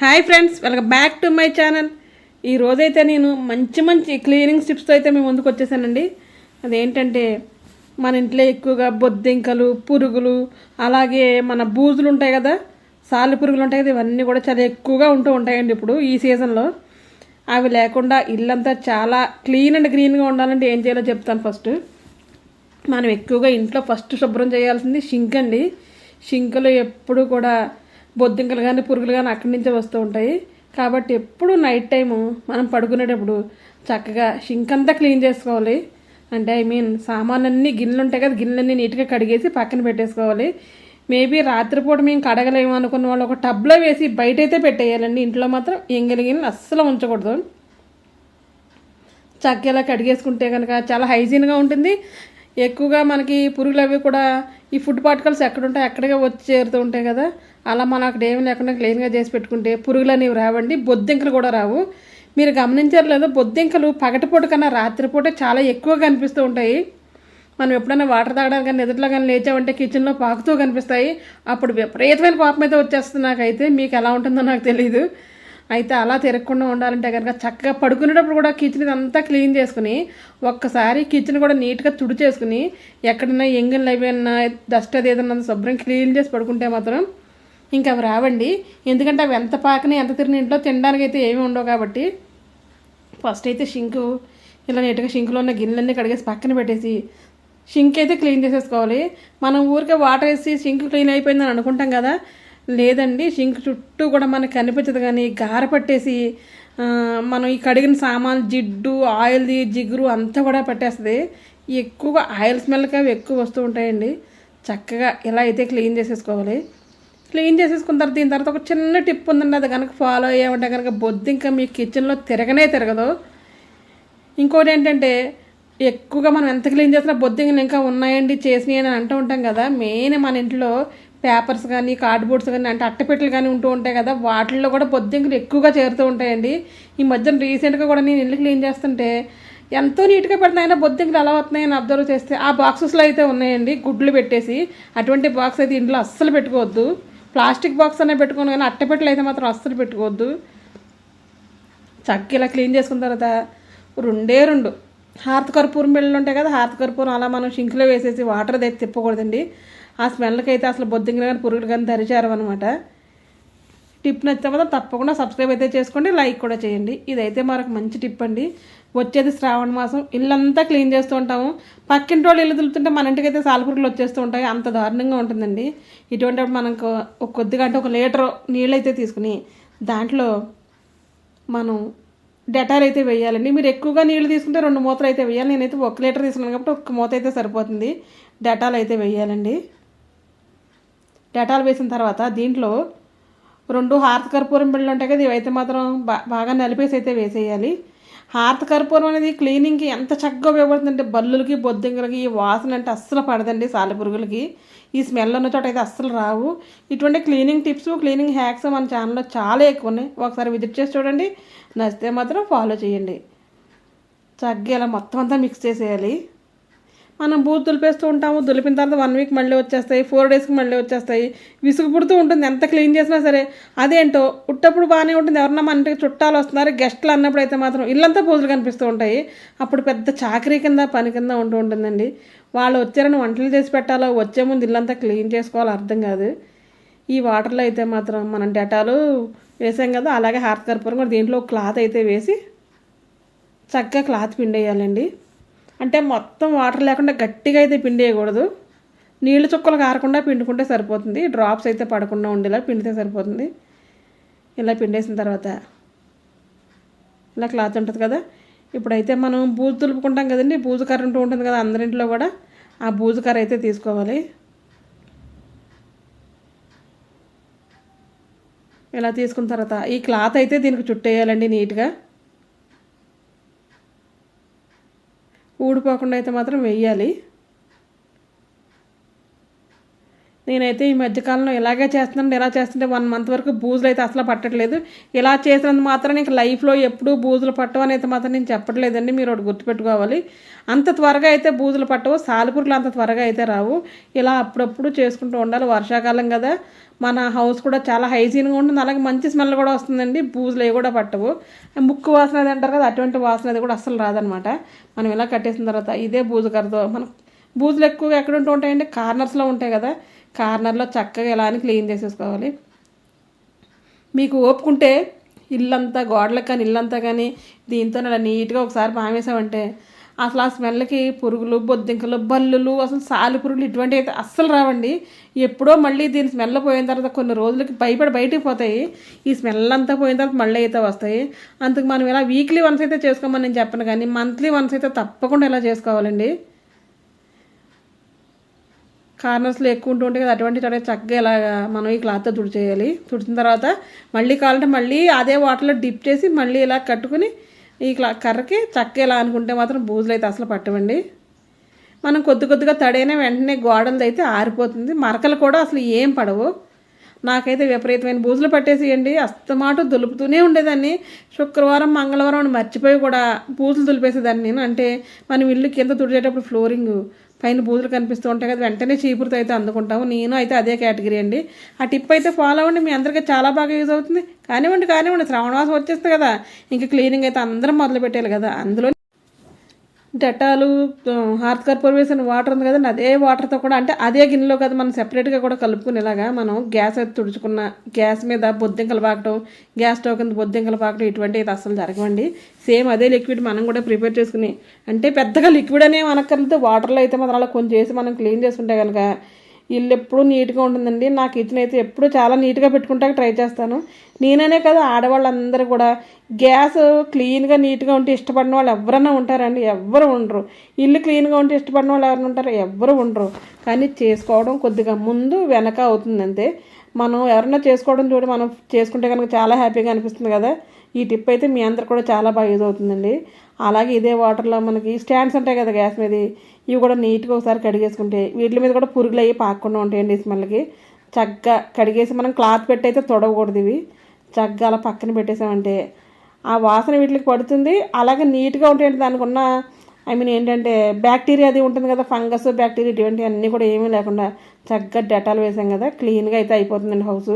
Hi friends welcome back to my channel. ఈ రోజైతే నేను మంచి మంచి క్లీనింగ్ స్టిప్స్తో అయితే మేము ముందుకు వచ్చేసానండి. అదేంటంటే మన ఇంట్లో ఎక్కువగా బొద్దింకలు పురుగులు అలాగే మన బూజులు ఉంటాయి కదా సాలు పురుగులు ఉంటాయి కదా ఇవన్నీ కూడా చాలా ఎక్కువగా ఉంటూ ఉంటాయండి ఇప్పుడు ఈ సీజన్లో. అవి లేకుండా ఇల్లంతా చాలా క్లీన్ అండ్ గ్రీన్గా ఉండాలంటే ఏం చేయాలో చెప్తాను ఫస్ట్. మనం ఎక్కువగా ఇంట్లో ఫస్ట్ శుభ్రం చేయాల్సింది షింక్ అండి. షింకులో ఎప్పుడు కూడా బొద్దింకలు కానీ పురుగులు కానీ అక్కడి నుంచే వస్తూ ఉంటాయి. కాబట్టి ఎప్పుడు నైట్ టైము మనం పడుకునేటప్పుడు చక్కగా షింక్ అంతా క్లీన్ చేసుకోవాలి. అంటే ఐ మీన్ సామాన్లన్నీ గిన్నెలు ఉంటాయి కదా గిన్నెలన్నీ నీట్గా కడిగేసి పక్కన పెట్టేసుకోవాలి. మేబీ రాత్రిపూట మేము కడగలేము అనుకున్న వాళ్ళు ఒక టబ్లో వేసి బయట అయితే పెట్టేయాలండి. ఇంట్లో మాత్రం ఎంగిలి గిన్నెలు అస్సలు ఉంచకూడదు. చక్కెలా కడిగేసుకుంటే కనుక చాలా హైజీన్గా ఉంటుంది. ఎక్కువగా మనకి పురుగులు అవి కూడా ఈ ఫుడ్ పార్టికల్స్ ఎక్కడుంటాయి అక్కడికే వచ్చి చేరుతూ ఉంటాయి కదా. అలా మనం అక్కడ ఏమి లేకుండా క్లీన్గా చేసి పెట్టుకుంటే పురుగులు అనేవి రావండి బొద్దింకలు కూడా రావు. మీరు గమనించారు లేదా బొద్దింకలు పగటిపూట కన్నా రాత్రిపూట చాలా ఎక్కువ కనిపిస్తూ ఉంటాయి. మనం ఎప్పుడైనా వాటర్ తాగడానికి కానీ నిద్రలో కానీ లేచామంటే కిచెన్లో పాకుతూ కనిపిస్తాయి. అప్పుడు విపరీతమైన పాపం అయితే వచ్చేస్తుంది నాకైతే. మీకు ఎలా ఉంటుందో నాకు తెలియదు అయితే అలా తిరగకుండా ఉండాలంటే కనుక చక్కగా పడుకునేటప్పుడు కూడా కిచెన్ అంతా క్లీన్ చేసుకుని ఒక్కసారి కిచెన్ కూడా నీట్గా తుడి చేసుకుని ఎక్కడన్నా ఎంగిల్ ఏమైనా డస్ట్ అది ఏదన్నా శుభ్రం క్లీన్ చేసి పడుకుంటే మాత్రం ఇంకా అవి రావండి. ఎందుకంటే అవి ఎంత పాకని ఎంత తిరిగిన ఇంట్లో తినడానికి అయితే ఏమీ ఉండవు కాబట్టి ఫస్ట్ అయితే షింకు ఇలా నీట్గా షింకులో ఉన్న గిన్నెలన్నీ కడిగేసి పక్కన పెట్టేసి షింక్ అయితే క్లీన్ చేసేసుకోవాలి. మనం ఊరికే వాటర్ వేసి షింక్ క్లీన్ అయిపోయిందని అనుకుంటాం కదా లేదండి సింక్ చుట్టూ కూడా మనకు కనిపించదు కానీ గార పట్టేసి మనం ఈ కడిగిన సామాన్ జిడ్డు ఆయిల్ది జిగురు అంతా కూడా పట్టేస్తుంది. ఎక్కువగా ఆయిల్ స్మెల్కి అవి ఎక్కువ వస్తూ ఉంటాయండి. చక్కగా ఇలా అయితే క్లీన్ చేసేసుకోవాలి. క్లీన్ చేసేసుకున్న తర్వాత దీని తర్వాత ఒక చిన్న టిప్ ఉందండి. అది కనుక ఫాలో అయ్యామంటే కనుక బొద్దు ఇంకా మీ కిచెన్లో తిరగనే తిరగదు. ఇంకోటి ఏంటంటే ఎక్కువగా మనం ఎంత క్లీన్ చేసినా బొద్దింగలు ఇంకా ఉన్నాయండి చేసినాయి అని అంటూ ఉంటాం కదా. మెయిన్ మన ఇంట్లో పేపర్స్ కానీ కార్డ్బోర్డ్స్ కానీ అంటే అట్టపెట్టెలు కానీ ఉంటూ ఉంటాయి కదా వాటిల్లో కూడా బొద్దింకలు ఎక్కువగా చేరుతూ ఉంటాయండి. ఈ మధ్యన రీసెంట్గా కూడా నేను ఇల్లు క్లీన్ చేస్తుంటే ఎంతో నీట్గా పెడతాయినా బొద్దింకలు ఎలా వస్తున్నాయని అబ్జర్వ్ చేస్తే ఆ బాక్సెస్లో అయితే ఉన్నాయండి గుడ్లు పెట్టేసి. అటువంటి బాక్స్ అయితే ఇంట్లో అస్సలు పెట్టుకోవద్దు. ప్లాస్టిక్ బాక్స్ అనే పెట్టుకోను కానీ అట్టపెట్టెలు అయితే మాత్రం అస్సలు పెట్టుకోవద్దు. చక్క ఇలా క్లీన్ చేసుకున్న తర్వాత రెండే రెండు. హారత కర్పూరం బిళ్ళలు ఉంటాయి కదా హారత కర్పూరం అలా మనం షింక్లో వేసేసి వాటర్ అయితే తిప్పకూడదండి. ఆ స్మెల్కి అయితే అసలు బొద్దింగిన కానీ పురుగులు కానీ దరిచారు అనమాట టిప్ నచ్చితే మాత్రం తప్పకుండా సబ్స్క్రైబ్ అయితే చేసుకోండి లైక్ కూడా చేయండి. ఇదైతే మరొక మంచి టిప్ అండి. వచ్చేది శ్రావణ మాసం. ఇల్లంతా క్లీన్ చేస్తూ ఉంటాము. పక్కింటి వాళ్ళు ఇల్లు తిరుగుతుంటే మన ఇంటికి అయితే సాలపురుగులు వచ్చేస్తూ ఉంటాయి. అంత దారుణంగా ఉంటుందండి. ఇటువంటి మనకు ఒక కొద్దిగా అంటే ఒక లీటర్ నీళ్ళు అయితే తీసుకుని దాంట్లో మనం డెటాల్ అయితే వేయాలండి. మీరు ఎక్కువగా నీళ్ళు తీసుకుంటే రెండు మూతలు అయితే వేయాలి. నేనైతే ఒక లీటర్ తీసుకున్నాను కాబట్టి ఒక మూత అయితే సరిపోతుంది. డెటాల్ అయితే వేయాలండి. డెటాల్ వేసిన తర్వాత దీంట్లో రెండు హారత కర్పూరం బిళ్ళలు ఉంటాయి కదా ఇవైతే మాత్రం బా బాగా నలిపేసి అయితే వేసేయాలి. హారత కర్పూరం అనేది క్లీనింగ్కి ఎంత చక్కగా ఉపయోగపడుతుందంటే బల్లులకి బొద్దింకలకి ఈ వాసన అంటే అస్సలు పడదండి సాలెపురుగులకి ఈ స్మెల్ ఉన్న చోట అయితే అస్సలు రావు. ఇటువంటి క్లీనింగ్ టిప్స్ క్లీనింగ్ హ్యాక్స్ మన ఛానల్లో చాలా ఎక్కువ ఉన్నాయి. ఒకసారి విజిట్ చేసి చూడండి. నచ్చితే మాత్రం ఫాలో చేయండి. చక్కగా ఇలా మొత్తం అంతా మిక్స్ చేసేయాలి. మనం బూత్ దులిపేస్తూ ఉంటాము. దులిపిన తర్వాత వన్ వీక్ మళ్ళీ వచ్చేస్తాయి. ఫోర్ డేస్కి మళ్ళీ వచ్చేస్తాయి. విసుగు పుడుతూ ఉంటుంది. ఎంత క్లీన్ చేసినా సరే అదేంటో ఉట్టప్పుడు బాగానే ఉంటుంది. ఎవరన్నా మన ఇంటికి చుట్టాలు వస్తున్నారు. గెస్ట్లు అన్నప్పుడు అయితే మాత్రం ఇల్లంతా పూజలు కనిపిస్తూ ఉంటాయి. అప్పుడు పెద్ద చాకరీ కింద పని కింద ఉంటూ ఉంటుందండి. వాళ్ళు వచ్చారని వంటలు చేసి పెట్టాలో? వచ్చే ముందు ఇల్లంతా క్లీన్ చేసుకోవాలో? అర్థం కాదు. ఈ వాటర్లో అయితే మాత్రం మనం డెటాలు వేసాం కదా అలాగే హార్త్ కర్పూరం కూడా దీంట్లో ఒక క్లాత్ అయితే వేసి చక్కగా క్లాత్ పిండేయాలండి. అంటే మొత్తం వాటర్ లేకుండా గట్టిగా అయితే పిండేయకూడదు. నీళ్ళు చుక్కలు కారకుండా పిండుకుంటే సరిపోతుంది. డ్రాప్స్ అయితే పడకుండా ఉండేలా పిండితే సరిపోతుంది. ఇలా పిండేసిన తర్వాత ఇలా క్లాత్ ఉంటుంది కదా. ఇప్పుడైతే మనం బూజు తులుపుకుంటాం కదండి. బూజు కర్ర ఉంటుంది కదా అందరింట్లో కూడా. ఆ బూజు కర్ర అయితే తీసుకోవాలి. ఇలా తీసుకున్న తర్వాత ఈ క్లాత్ అయితే దీనికి చుట్టేయాలండి నీట్గా. ఊడిపోకుండా అయితే మాత్రం వెయ్యాలి. నేనైతే ఈ మధ్యకాలంలో ఇలాగే చేస్తున్నాను ఇలా చేస్తుంటే వన్ మంత్ వరకు బూజులు అయితే అసలు పట్టట్లేదు. ఇలా చేసినందుకు మాత్రం నీకు లైఫ్లో ఎప్పుడూ బూజులు పట్టవు అనేది మాత్రం నేను చెప్పట్లేదండి మీరు ఒకటి గుర్తుపెట్టుకోవాలి. అంత త్వరగా అయితే బూజులు పట్టవు సాలిపురులు అంత త్వరగా అయితే రావు. ఇలా అప్పుడప్పుడు చేసుకుంటూ ఉండాలి వర్షాకాలం కదా. మన హౌస్ కూడా చాలా హైజీన్గా ఉంటుంది అలాగే మంచి స్మెల్ కూడా వస్తుందండి బూజులు అవి కూడా పట్టవు. ముక్కు వాసన అది అంటారు కదా అటువంటి వాసన అది కూడా అస్సలు రాదనమాట మనం ఇలా కట్టేసిన తర్వాత ఇదే బూజు కరతో మనం బూజులు ఎక్కువగా ఎక్కడ ఉంటూ ఉంటాయండి కార్నర్స్లో ఉంటాయి కదా. కార్నర్లో చక్కగా ఎలా అని క్లీన్ చేసేసుకోవాలి. మీకు ఓపుకుంటే ఇల్లంతా గోడలకు కానీ ఇల్లంతా కానీ దీంతో అలా నీట్గా ఒకసారి పామేసామంటే అసలు ఆ స్మెల్కి పురుగులు బొద్దింకలు బల్లులు అసలు సాలు పురుగులు ఇటువంటివి అయితే అస్సలు రావండి. ఎప్పుడో మళ్ళీ దీని స్మెల్ పోయిన తర్వాత కొన్ని రోజులకి భయపడి బయటికి పోతాయి. ఈ స్మెల్ అంతా పోయిన తర్వాత మళ్ళీ అయితే వస్తాయి. అందుకు మనం ఇలా వీక్లీ వన్స్ అయితే చేసుకోమని నేను చెప్పను కానీ మంత్లీ వన్స్ అయితే తప్పకుండా ఇలా చేసుకోవాలండి. కార్నర్స్లో ఎక్కువ ఉంటూ ఉంటాయి కదా అటువంటి చోట చక్కగా ఇలాగా మనం ఈ క్లాత్తో తుడిచేయాలి. తుడిచిన తర్వాత మళ్ళీ కావాలంటే మళ్ళీ అదే వాటర్లో డిప్ చేసి మళ్ళీ ఇలా కట్టుకుని ఈ క్లా కర్రకి చక్కగా ఇలా అనుకుంటే మాత్రం బూజులు అయితే అసలు పట్టవండి. మనం కొద్ది కొద్దిగా తడైన వెంటనే గోడలది అయితే ఆరిపోతుంది. మరకలు కూడా అసలు ఏం పడవు. నాకైతే విపరీతమైన బూజులు పట్టేసేయండి. అస్తమాటు దులుపుతూనే ఉండేదాన్ని. శుక్రవారం మంగళవారం మర్చిపోయి కూడా బూజులు దులిపేసేదాన్ని నేను. అంటే మనం ఇల్లు కింద తుడిచేటప్పుడు ఫ్లోరింగ్ పైన బూజులు కనిపిస్తూ ఉంటాయి కదా వెంటనే చీపురుతో అయితే అందుకుంటాము. నేను అయితే అదే కేటగిరీ అండి. ఆ టిప్ అయితే ఫాలో అవ్వండి మీ అందరికీ చాలా బాగా యూజ్ అవుతుంది. కానివ్వండి కానివ్వండి శ్రావణవాసం వచ్చేస్తుంది కదా ఇంకా క్లీనింగ్ అయితే అందరం మొదలు పెట్టాలి కదా. అందులో డెటాలు హార్త్ కర్పూర్ వేసిన వాటర్ ఉంది కదండి అదే వాటర్తో కూడా అంటే అదే గిన్నెలో కదా మనం సెపరేట్గా కూడా కలుపుకునేలాగా మనం గ్యాస్ అయితే తుడుచుకున్న గ్యాస్ మీద బొద్దింకలు పాకటం గ్యాస్ స్టవ్ కింద బొద్దింకలు పాకటం ఇటువంటి అయితే అసలు జరగవండి. సేమ్ అదే లిక్విడ్ మనం కూడా ప్రిపేర్ చేసుకుని అంటే పెద్దగా లిక్విడ్ అనే అనక్కర్లేదు వాటర్లో అయితే మనం అలా కొంచెం చేసి మనం క్లీన్ చేసుకుంటే కనుక ఇల్లు ఎప్పుడూ నీట్గా ఉంటుందండి. నా కిచెన్ అయితే ఎప్పుడూ చాలా నీట్గా పెట్టుకుంటాక ట్రై చేస్తాను. నేననే కదా ఆడవాళ్ళందరూ కూడా గ్యాస్ క్లీన్గా నీట్గా ఉంటే ఇష్టపడిన వాళ్ళు ఎవరైనా ఉంటారండి ఎవ్వరు ఉండరు. ఇల్లు క్లీన్గా ఉంటే ఇష్టపడిన వాళ్ళు ఎవరైనా ఉంటారు ఎవ్వరు ఉండరు. కానీ చేసుకోవడం కొద్దిగా ముందు వెనక అవుతుంది అంతే మనం ఎవరైనా చేసుకోవడం చూడి మనం చేసుకుంటే కనుక చాలా హ్యాపీగా అనిపిస్తుంది కదా. ఈ టిప్ అయితే మీ అందరు కూడా చాలా బాగా యూజ్ అవుతుందండి. అలాగే ఇదే వాటర్లో మనకి స్టాండ్స్ ఉంటాయి కదా గ్యాస్ మీద. ఇవి కూడా నీట్గా ఒకసారి కడిగేసుకుంటే వీటి మీద కూడా పురుగులు అయ్యి పాకుండా ఉంటాయండి స్మెల్కి చక్కగా కడిగేసి మనం క్లాత్ పెట్టి అయితే తొడవకూడదు ఇవి. చక్కగా అలా పక్కన పెట్టేసామంటే ఆ వాసన వీటికి పడుతుంది. అలాగే నీట్గా ఉంటాయండి దానికి ఉన్న ఐ మీన్ ఏంటంటే బ్యాక్టీరియా అది ఉంటుంది కదా ఫంగస్ బ్యాక్టీరియా ఇటువంటి అన్నీ కూడా ఏమీ లేకుండా చక్కగా డెటాల్ వేసాం కదా క్లీన్గా అయితే అయిపోతుందండి హౌస్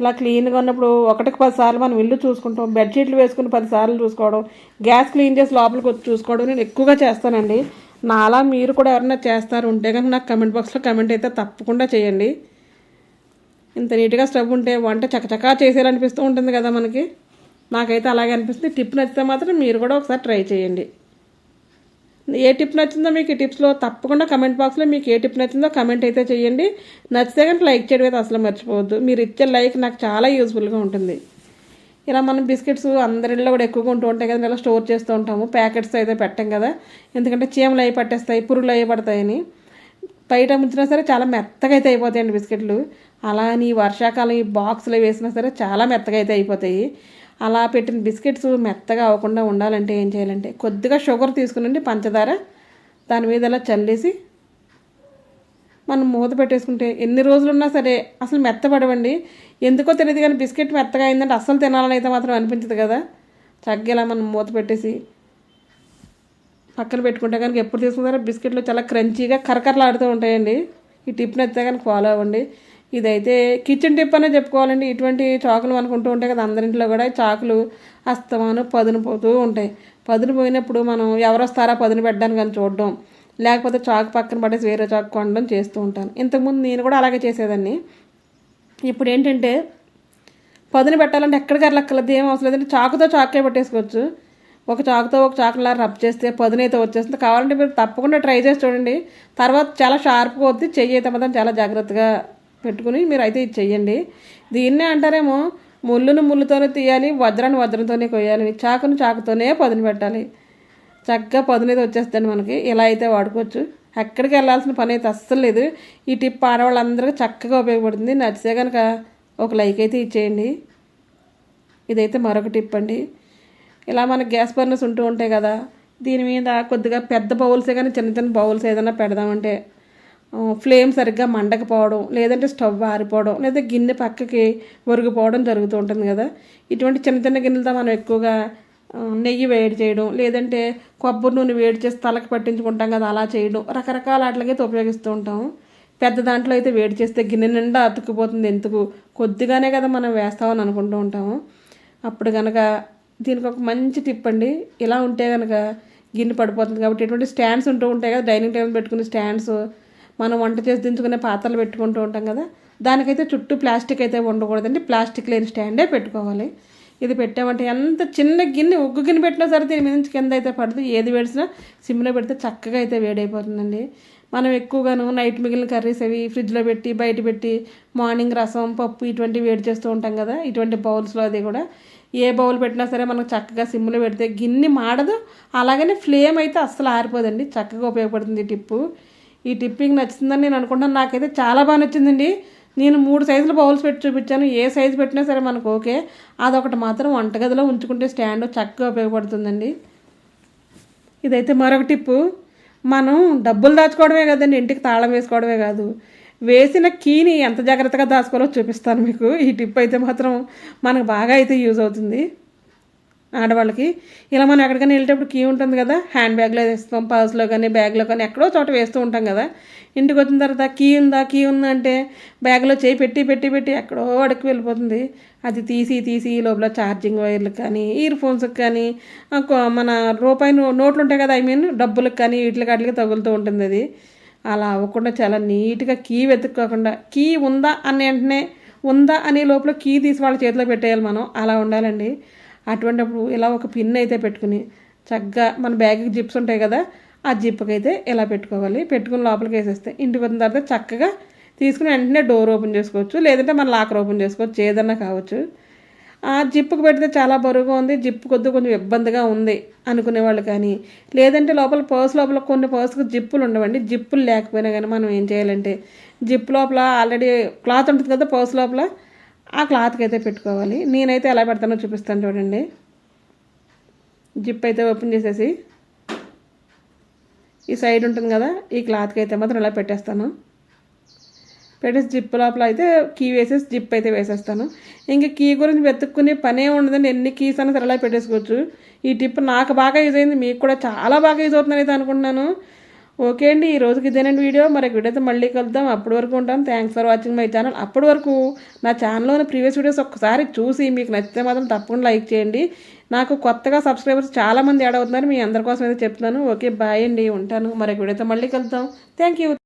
ఇలా క్లీన్గా ఉన్నప్పుడు ఒకటికి పది సార్లు మనం ఇల్లు చూసుకుంటాం బెడ్షీట్లు వేసుకుని పదిసార్లు చూసుకోవడం గ్యాస్ క్లీన్ చేసి లోపలికి వచ్చి చూసుకోవడం నేను ఎక్కువగా చేస్తానండి. నాలా మీరు కూడా ఎవరైనా చేస్తారు ఉంటే కనుక నాకు కమెంట్ బాక్స్లో కమెంట్ అయితే తప్పకుండా చేయండి. ఇంత నీట్గా స్టవ్ ఉంటే వంట చకచకా చేసేయాలనిపిస్తూ ఉంటుంది కదా మనకి. నాకైతే అలాగే అనిపిస్తుంది. టిప్ నచ్చితే మాత్రం మీరు కూడా ఒకసారి ట్రై చేయండి. ఏ టిప్ నచ్చిందో మీకు ఈ టిప్స్లో తప్పకుండా కమెంట్ బాక్స్లో మీకు ఏ టిప్ నచ్చిందో కమెంట్ అయితే చేయండి. నచ్చితే కనుక లైక్ చేయడం అయితే అసలు మర్చిపోవద్దు. మీరు ఇచ్చే లైక్ నాకు చాలా యూస్ఫుల్గా ఉంటుంది. ఇలా మనం బిస్కెట్స్ అందరిలో కూడా ఎక్కువగా ఉంటూ ఉంటాయి కదా ఇలా స్టోర్ చేస్తూ ఉంటాము. ప్యాకెట్స్ అయితే పెట్టాం కదా. ఎందుకంటే చీమలు అవి పట్టేస్తాయి పురుగులు అవి పడతాయని. బయట ఉంచినా సరే చాలా మెత్తగా అయితే అయిపోతాయండి బిస్కెట్లు. అలా అని వర్షాకాలం ఈ బాక్స్లో వేసినా సరే చాలా మెత్తగా అయితే అయిపోతాయి. అలా పెట్టిన బిస్కెట్స్ మెత్తగా అవ్వకుండా ఉండాలంటే ఏం చేయాలంటే కొద్దిగా షుగర్ తీసుకునండి పంచదార. దాని మీద అలా చల్లేసి మనం మూత పెట్టేసుకుంటే ఎన్ని రోజులు ఉన్నా సరే అసలు మెత్తపడవండి. ఎందుకో తెలియదు కానీ బిస్కెట్ మెత్తగా అయిందంటే అస్సలు తినాలని అయితే మాత్రం అనిపించదు కదా. చక్కగా మనం మూత పెట్టేసి పక్కన పెట్టుకుంటే కనుక ఎప్పుడు తీసుకుంటారో బిస్కెట్లు చాలా క్రంచీగా కరకరలాడుతూ ఉంటాయండి. ఈ టిప్ నచ్చితే కనుక ఫాలో అవ్వండి. ఇదైతే కిచెన్ టిప్ అనే చెప్పుకోవాలండి. ఇటువంటి చాకులు అనుకుంటూ ఉంటాయి కదా అందరింట్లో కూడా చాకులు అస్తమాను పదును పోతూ ఉంటాయి. పదును పోయినప్పుడు మనం ఎవరు వస్తారా పదును పెట్టడానికి అని చూడడం లేకపోతే చాకు పక్కన పడేసి వేరే చాకు కొనడం చేస్తూ ఉంటాను. ఇంతకుముందు నేను కూడా అలాగే చేసేదాన్ని. ఇప్పుడు ఏంటంటే పదును పెట్టాలంటే ఎక్కడికి వెళ్ళక్కర్లేదు ఏం అవసరం లేదంటే చాకుతో చాకే పెట్టేసుకోవచ్చు. ఒక చాకుతో ఒక చాకులా రబ్ చేస్తే పదునైతే వచ్చేస్తుంది. కావాలంటే మీరు తప్పకుండా ట్రై చేసి చూడండి. తర్వాత చాలా షార్ప్గా వద్ది చెయ్యి అయితే మాత్రం చాలా జాగ్రత్తగా పెట్టుకుని మీరు అయితే ఇది చెయ్యండి. దీన్నే అంటారేమో ముళ్ళును ముళ్ళుతోనే తీయాలి వజ్రాన్ని వజ్రంతోనే కొయ్యాలి చాకును చాకుతోనే పదును పెట్టాలి. చక్కగా పదునైతే వచ్చేస్తుంది మనకి. ఇలా అయితే వాడుకోవచ్చు. ఎక్కడికి వెళ్ళాల్సిన పని అయితే అస్సలు లేదు. ఈ టిప్ ఆడవాళ్ళందరికీ చక్కగా ఉపయోగపడుతుంది. నచ్చితే కనుక ఒక లైక్ అయితే ఇచ్చేయండి. ఇదైతే మరొక టిప్ అండి. ఇలా మనకు గ్యాస్ బర్నర్స్ ఉంటూ ఉంటాయి కదా దీని మీద కొద్దిగా పెద్ద బౌల్సే కానీ చిన్న చిన్న బౌల్స్ ఏదైనా పెడదామంటే ఫ్లేమ్ సరిగ్గా మండకపోవడం లేదంటే స్టవ్ ఆరిపోవడం లేదా గిన్నె పక్కకి ఒరిగిపోవడం జరుగుతూ ఉంటుంది కదా. ఇటువంటి చిన్న చిన్న గిన్నెలతో మనం ఎక్కువగా నెయ్యి వేడి చేయడం లేదంటే కొబ్బరి నూనె వేడి చేసి తలకి పట్టించుకుంటాం కదా అలా చేయడం రకరకాల వాటికైతే ఉపయోగిస్తూ ఉంటాము పెద్ద దాంట్లో అయితే వేడి చేస్తే గిన్నె నిండా అతుక్కుపోతుంది ఎందుకు? కొద్దిగానే కదా మనం వేస్తామని అనుకుంటూ ఉంటాము. అప్పుడు కనుక దీనికి ఒక మంచి టిప్ అండి. ఇలా ఉంటే కనుక గిన్నె పడిపోతుంది కాబట్టి ఎటువంటి స్టాండ్స్ ఉంటూ ఉంటాయి కదా డైనింగ్ టేబుల్ పెట్టుకునే స్టాండ్స్ మనం వంట చేసి దించుకునే పాత్రలు పెట్టుకుంటూ ఉంటాం కదా దానికైతే చుట్టూ ప్లాస్టిక్ అయితే ఉండకూడదండి. ప్లాస్టిక్ లేని స్టాండే పెట్టుకోవాలి. ఇది పెట్టామంటే ఎంత చిన్న గిన్నె ఉగ్గు గిన్నె పెట్టినా సరే దీని మీద నుంచి కింద అయితే పడుతుంది ఏది వేడిసినా సిమ్లో పెడితే చక్కగా అయితే వేడైపోతుందండి. మనం ఎక్కువగాను నైట్ మిగిలిన కర్రీస్ అవి ఫ్రిడ్జ్లో పెట్టి బయట పెట్టి మార్నింగ్ రసం పప్పు ఇటువంటివి వేడి చేస్తూ ఉంటాం కదా ఇటువంటి బౌల్స్లో అది కూడా. ఏ బౌల్ పెట్టినా సరే మనకు చక్కగా సిమ్లో పెడితే గిన్నె మాడదు. అలాగనే ఫ్లేమ్ అయితే అస్సలు ఆరిపోదండి. చక్కగా ఉపయోగపడుతుంది టిప్పు. ఈ టిప్పింగ్ నచ్చుతుందని నేను అనుకుంటాను నాకైతే చాలా బాగా నచ్చిందండి. నేను మూడు సైజుల బౌల్స్ పెట్టి చూపించాను. ఏ సైజు పెట్టినా సరే మనకు ఓకే. అదొకటి మాత్రం వంటగదిలో ఉంచుకుంటే స్టాండ్ చక్కగా ఉపయోగపడుతుందండి. ఇదైతే మరొక టిప్పు. మనం డబ్బులు దాచుకోవడమే కదండి ఇంటికి తాళం వేసుకోవడమే కాదు. వేసిన కీని ఎంత జాగ్రత్తగా దాచుకోవాలో చూపిస్తాను మీకు. ఈ టిప్ అయితే మాత్రం మనకు బాగా అయితే యూజ్ అవుతుంది. ఆడవాళ్ళకి. ఇలా మనం ఎక్కడికైనా వెళ్ళేటప్పుడు కీ ఉంటుంది కదా హ్యాండ్ బ్యాగ్లో వేస్తాం పర్స్లో కానీ బ్యాగ్లో కానీ ఎక్కడో చోట వేస్తూ ఉంటాం కదా. ఇంటికి వచ్చిన తర్వాత కీ ఉందా కీ ఉందా అంటే బ్యాగ్లో చేయి పెట్టి పెట్టి పెట్టి ఎక్కడో అడుక్కు వెళ్ళిపోతుంది. అది తీసి తీసి ఈ లోపల ఛార్జింగ్ వైర్లకు కానీ ఇయర్ ఫోన్స్కి కానీ మన రూపాయి నోట్లు ఉంటాయి కదా ఐ మీన్ డబ్బులకు కానీ వీటికి వాటికి తగులుతూ ఉంటుంది అది. అలా అవ్వకుండా చాలా నీట్గా కీ వెతుక్కోకుండా కీ ఉందా అని వెంటనే ఉందా అనే లోపల కీ తీసి వాళ్ళ చేతిలో పెట్టేయాలి మనం. అలా ఉండాలండి. అటువంటిప్పుడు ఇలా ఒక పిన్ అయితే పెట్టుకుని చక్కగా మన బ్యాగ్కి జిప్స్ ఉంటాయి కదా ఆ జిప్కి అయితే ఇలా పెట్టుకోవాలి? పెట్టుకుని లోపలికి వేసేస్తే ఇంటికి వచ్చిన తర్వాత చక్కగా తీసుకుని వెంటనే డోర్ ఓపెన్ చేసుకోవచ్చు. లేదంటే మన లాకర్ ఓపెన్ చేసుకోవచ్చు. ఏదన్నా కావచ్చు. ఆ జిప్పుకు పెడితే చాలా బరువుగా ఉంది. జిప్పు కొద్ది కొంచెం ఇబ్బందిగా ఉంది అనుకునే వాళ్ళు కానీ లేదంటే లోపల పర్స్ లోపల కొన్ని పర్స్కి జిప్పులు ఉండవండి. జిప్పులు లేకపోయినా కానీ మనం ఏం చేయాలంటే జిప్ లోపల ఆల్రెడీ క్లాత్ ఉంటుంది కదా పర్స్ లోపల ఆ క్లాత్కి అయితే పెట్టుకోవాలి. నేనైతే ఎలా పెడతానో చూపిస్తాను చూడండి. జిప్ అయితే ఓపెన్ చేసేసి ఈ సైడ్ ఉంటుంది కదా ఈ క్లాత్కి అయితే మాత్రం ఇలా పెట్టేస్తాను. పెట్టేసి జిప్ లోపల అయితే కీ వేసేసి జిప్ అయితే వేసేస్తాను. ఇంకా కీ గురించి వెతుక్కునే పనే ఉండదండి. ఎన్ని కీస్ అయినా సరే అలా పెట్టేసుకోవచ్చు. ఈ టిప్ నాకు బాగా యూజ్ అయింది. మీకు కూడా చాలా బాగా యూజ్ అవుతుందని అయితే అనుకుంటున్నాను. ఓకే అండి ఈ రోజుకి ఇదేనండి వీడియో. మరి వీడియోతో మళ్ళీ కలుద్దాం. అప్పటి వరకు ఉంటాం. Thanks for watching my channel అప్పటి వరకు నా ఛానల్లో ఉన్న ప్రీవియస్ వీడియోస్ ఒక్కసారి చూసి మీకు నచ్చితే మాత్రం తప్పకుండా లైక్ చేయండి. నాకు కొత్తగా సబ్స్క్రైబర్స్ చాలామంది యాడ్ అవుతున్నారు. మీ అందరి కోసం అయితే చెప్తున్నాను. ఓకే బాయ్ అండి. ఉంటాను. మరి వీడియోతో మళ్ళీ కలుద్దాం. Thank you